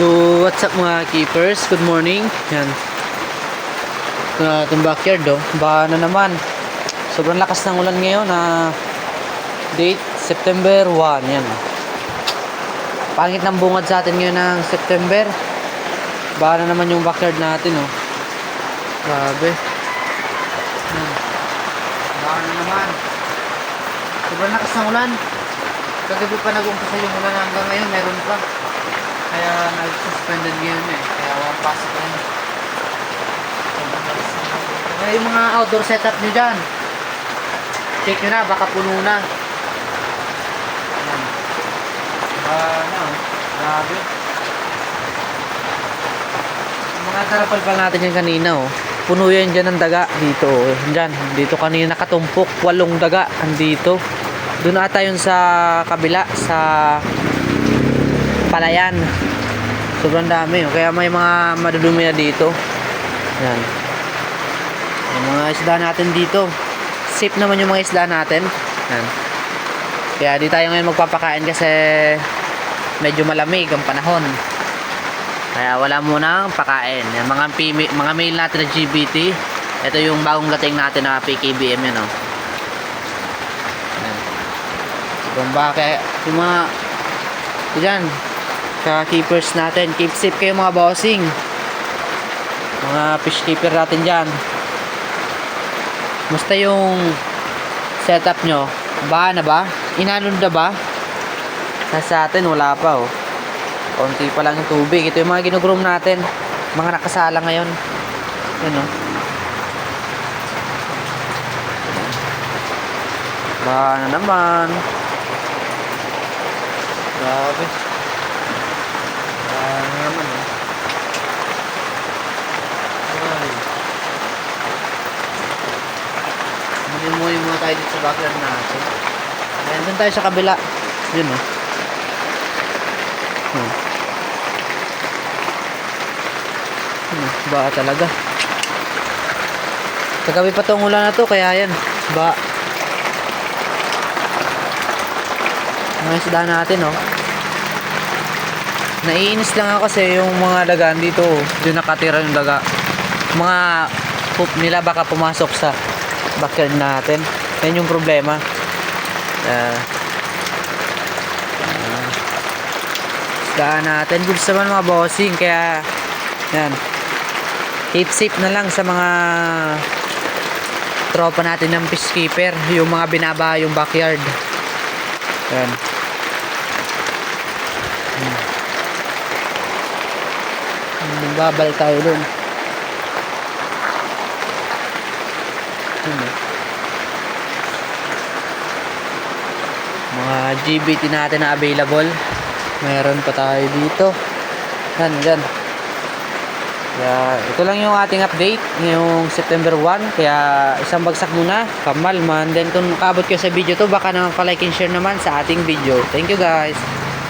So, what's up mga keepers? Good morning. Yan. Ito na itong backyard, oh. Baka na naman. Sobrang lakas ng ulan ngayon na date September 1. Yan. Pangit ng bungad sa atin ngayon ng September. Baka na naman yung backyard natin, oh. Grabe. Yan. Baka na naman. Sobrang lakas ng ulan. Kagabi pa nag-umpisa yung ulan hanggang ngayon, meron pa. Kaya nag-suspended ngayon eh. Kaya walang pasok na. Kaya yung mga outdoor setup nyo dyan, check nyo na, baka puno na. Ah, ano, grabe. Mga tarapal pa natin yan kanina oh. Puno yan dyan ng daga dito oh. Dyan, dito kanina nakatumpok. Walong daga andito. Doon ata yun sa kabila, sa palayan. Sobrang dami. Oh. Kaya may mga madudumi na dito. Yan. Yung mga isda natin dito. Safe naman yung mga isda natin. Yan. Kaya di tayo ngayon magpapakain kasi medyo malamig ang panahon. Kaya wala munang pakain. Yung mga, mga male natin na GBT. Ito yung bagong gating natin na PKBM yan oh. Yan. Kung bakit yung mga Diyan, sa keepers natin. Keep safe kayo mga bossing. Mga fish keeper natin dyan. Musta yung setup nyo? Ba na ba? Inanod na ba? Nasa atin, wala pa oh. Konti pa lang yung tubig. Ito yung mga ginugroom natin. Mga nakasala ngayon. Yan oh. Ba na naman. Grabe. Ah, ano naman eh. Ay. Muli-muli muna tayo dito sa backyard natin. Ayan, dun tayo sa kabila. Yun oh. Hmm. Hmm, ba talaga. Kagabi pa tong ulan na to, kaya yan. Ba. Mga isda natin, oh. Naiinis lang ako kasi yung mga dagaan dito, doon nakatira yung daga. Mga poop nila baka pumasok sa backyard natin. Yan yung problema. Uh, uh, isdaan natin. Goods naman mga bossing. Kaya, yan. Safe na lang sa mga tropa natin ng peacekeeper. Yung mga binaba yung backyard. Yan. Hmm. Babal tayo dun. Ano? Mga GBT natin na available. Meron pa tayo dito. Yan, dyan. Ito lang yung ating update ngayong September 1. Kaya, isang bagsak muna. Kamal man. Then, kung nakabot kayo sa video to, baka naman pa-like and share naman sa ating video. Thank you guys.